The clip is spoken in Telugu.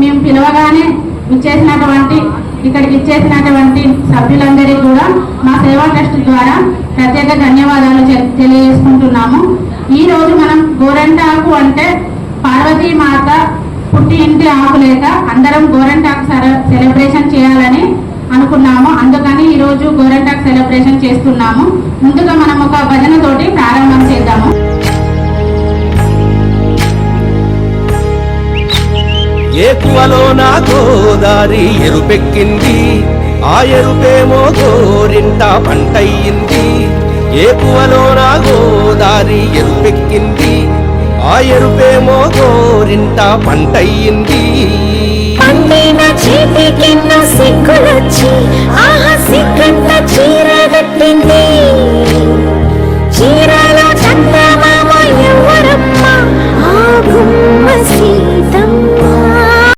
మేము పిలవగానే ఇచ్చేసినటువంటి ఇక్కడికి ఇచ్చేసినటువంటి సభ్యులందరికీ కూడా మా సేవా ట్రస్ట్ ద్వారా ప్రత్యేక ధన్యవాదాలు తెలియజేసుకుంటున్నాము. ఈ రోజు మనం గోరంటాకు అంటే పార్వతీ మాత పుట్టి ఇంటి ఆకు లేక అందరం గోరంటాకు సెలబ్రేషన్ చేయాలని అనుకున్నాము. అందుకని ఈ రోజు గోరంటాకు సెలబ్రేషన్ చేస్తున్నాము. ముందుగా మనం ఒక భజన ఏకువలో నా గోదారి ఎరుపెక్కింది. ఆ ఎరుపేమో గోరింట పంటయ్యింది. ఏకువలో నా గోదారి ఎరుపెక్కింది. ఆ ఎరుపేమో గోరింట పంటయ్యింది. పండిన చేతికిన్న సిగ్గులొచ్చి